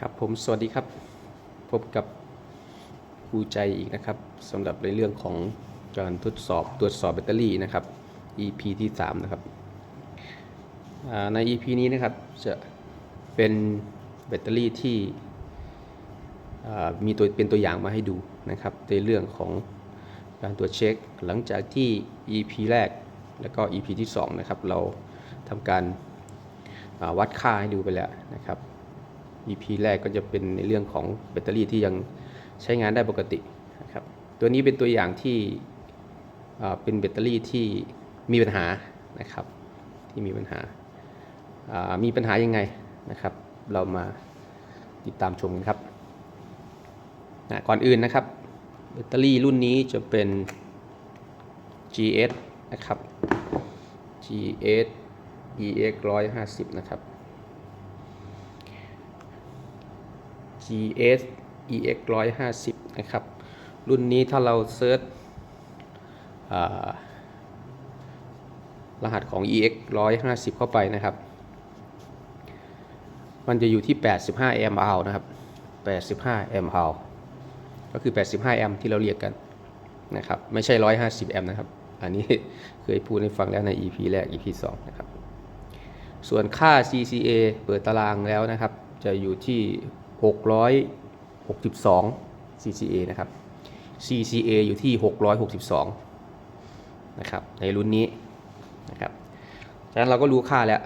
ครับผมสวัสดีครับ พบกับครูใจอีกนะครับสำหรับในเรื่องของการทดสอบตรวจสอบแบตเตอรี่นะครับ EP ที่ 3 นะครับใน EP นี้นะครับจะเป็นแบตเตอรี่ที่มีตัวเป็นตัวอย่างมาให้ดูนะครับ ในเรื่องของการตรวจเช็ค หลังจากที่ EP แรกแล้วก็ EP ที่ 2 นะครับ เราทำการาวัดค่าให้ดูไปแล้วนะครับ EP แรกก็จะเป็นในเรื่องของแบตเตอรี่ที่ยังใช้งานได้ปกตินะครับตัวนี้เป็นตัวอย่างที่เป็นแบตเตอรี่ที่มีปัญหานะครับที่มีปัญหามีปัญหายังไงนะครับ เรามาติดตามชมกันครับอะก่อนอื่นนะครับแบตเตอรี่รุ่นนี้จะเป็น GS นะครับ GS EX 150 นะครับ GS EX 150 นะครับ รุ่นนี้ถ้าเราเซิร์ชรหัสของ EX 150 เข้าไปนะครับ มันจะอยู่ที่ 85แอมป์เอานะครับ 85แอมป์เอาก็คือ 85 แอมที่เราเรียกกันนะครับ ไม่ใช่ 150 แอมนะครับ อันนี้เคยพูดให้ฟังแล้วใน EP แรก EP 2 นะครับ ส่วนค่า CCA เปิดตารางแล้วนะครับ จะอยู่ที่ 662 CCA นะครับ CCA อยู่ที่ 662 นะครับ ในรุ่นนี้นะครับจากนั้นเราก็รู้ค่าแล้ว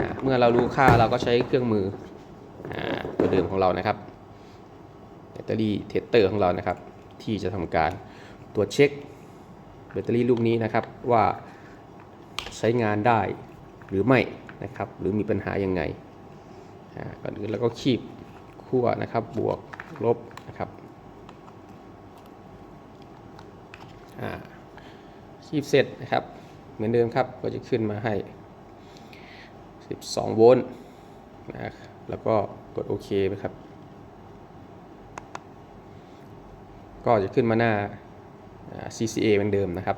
นะเมื่อเรารู้ค่าเราก็ใช้เครื่องมืออตัวเดิมของเรานะครับแบตเตอรี่เทสเตอร์ของเรานะครับ ที่จะทำการตรวจเช็คแบตเตอรี่ลูกนี้นะครับว่าใช้งานได้หรือไม่นะครับ หรือมีปัญหายังไงอ่าก่อนอื่นเราก็คีบ ขั้วนะครับบวกลบนะครับคีบเสร็จนะครับ เหมือนเดิมครับก็จะขึ้นมาให้ 12 โวลต์นะแล้วก็กดโอเคไหมครับ ก็จะขึ้นมาหน้าอ่า CCA เหมือนเดิมนะครับ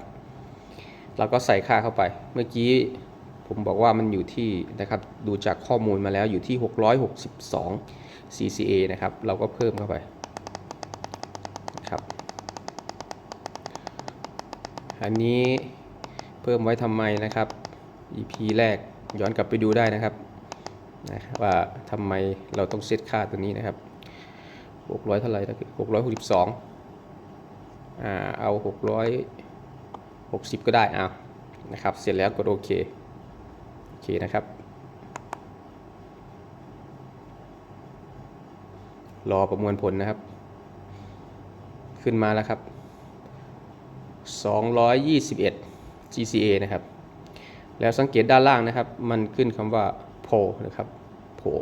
เราก็ใส่ค่าเข้าไป เมื่อกี้ผมบอกว่ามันอยู่ที่นะครับ ดูจากข้อมูลมาแล้วอยู่ที่ 662 CCA นะครับ เราก็เพิ่มเข้าไปครับ อันนี้เพิ่มไว้ทำไมนะครับ EP แรกย้อนกลับไปดูได้นะครับนะว่าทำไมเราต้องเซตค่าตัวนี้นะครับ 600 เท่าไหร่นะ662อ่าเอา 660 ก็ได้เอานะครับ เสร็จแล้วกดโอเค โอเคนะครับ รอประมวลผลนะครับ ขึ้นมาแล้วครับ 221 GCA นะครับ แล้วสังเกตด้านล่างนะครับ มันขึ้นคำว่า PO นะครับ PO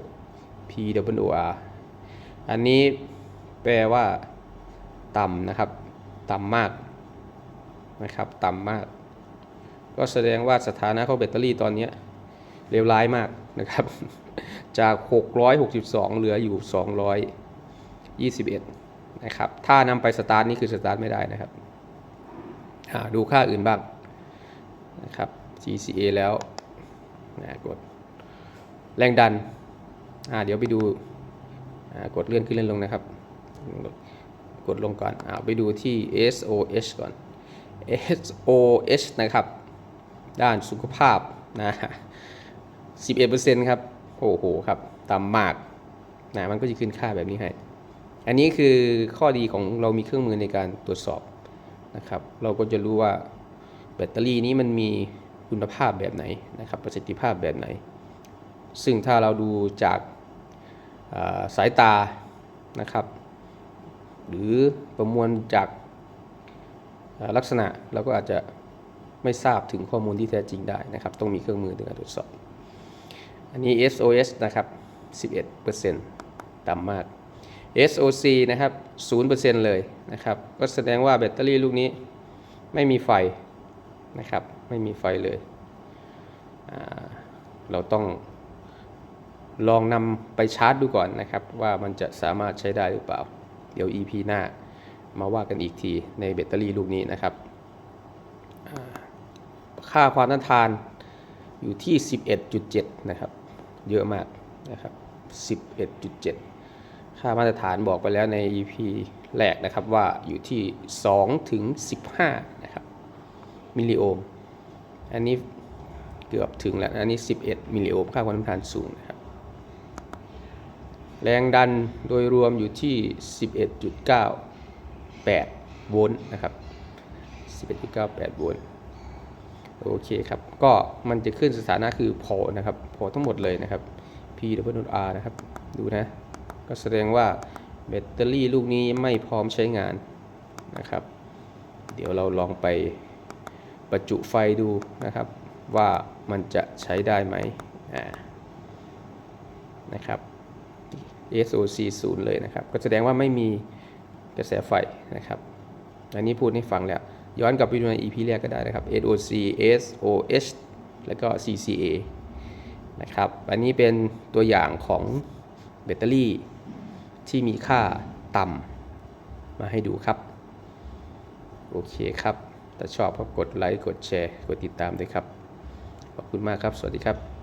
P W R อันนี้แปลว่า ต่ำนะครับ ต่ำมากนะครับ ต่ำมาก ก็แสดงว่าสถานะของแบตเตอรี่ตอนนี้เลวร้ายมากนะครับ จาก 662 เหลืออยู่ 21นะครับถ้านำไปสตาร์ทนี่คือสตาร์ทไม่ได้นะครับดูค่าอื่นบ้างนะครับ GCA แล้วนะกดแรงดันเดี๋ยวไปดูกดเลื่อนขึ้นเลื่อนลงนะครับ กดลงก่อนอ่าไปดูที่ SOH ก่อน SOH นะครับ ด้านสุขภาพนะ11%ครับ โอ้โหครับ ต่ำมากนะมันก็จะขึ้นค่าแบบนี้ให้ อันนี้คือข้อดีของเรามีเครื่องมือในการตรวจสอบนะครับ เราก็จะรู้ว่าแบตเตอรี่นี้มันมีคุณภาพแบบไหนนะครับ ประสิทธิภาพแบบไหน ซึ่งถ้าเราดูจากาสายตานะครับ หรือประมวลจากาลักษณะเราก็อาจจะไม่ทราบถึงข้อมูลที่แท้จริงได้นะครับ ต้องมีเครื่องมือในการตรวจสอบ อันนี้ SOS นะครับ 11%ต่ำมาก SOC นะครับ 0%เลยนะครับ ก็แสดงว่าแบตเตอรี่ลูกนี้ไม่มีไฟนะครับ ไม่มีไฟเลย เราต้องลองนำไปชาร์จดูก่อนนะครับ ว่ามันจะสามารถใช้ได้หรือเปล่า เดี๋ยว EP หน้ามาว่ากันอีกทีในแบตเตอรี่ลูกนี้นะครับ ค่าความต้านทานอยู่ที่ 11.7 นะครับ เยอะมากนะครับ 11.7 ค่ามาตรฐานบอกไปแล้วใน EP แรกนะครับว่าอยู่ที่ 2 ถึง 15 นะครับ มิลลิโอห์ม อันนี้เกือบถึงแล้ว อันนี้ 11 มิลลิโอห์ม ค่าความต้านทานสูงนะครับ แรงดันโดยรวมอยู่ที่ 11.98 โวลต์นะครับ 11.98 โวลต์โอเคครับ ก็มันจะขึ้นสถานะคือพอนะครับ พอทั้งหมดเลยนะครับ P W R นะครับ ดูนะ ก็แสดงว่าแบตเตอรี่ลูกนี้ไม่พร้อมใช้งานนะครับ เดี๋ยวเราลองไปประจุไฟดูนะครับ ว่ามันจะใช้ได้ไหมนะครับ SOC 0เลยนะครับ ก็แสดงว่าไม่มีกระแสไฟนะครับ อันนี้พูดให้ฟังแล้ว ย้อนกลับไปดูใน EP แรกก็ได้นะครับ SOC SOH แล้วก็ CCA นะครับ อันนี้เป็นตัวอย่างของแบตเตอรี่ ที่มีค่าต่ำมาให้ดูครับ โอเคครับ ถ้าชอบก็กดไลค์ กดแชร์ กดติดตามด้วยครับ ขอบคุณมากครับ สวัสดีครับ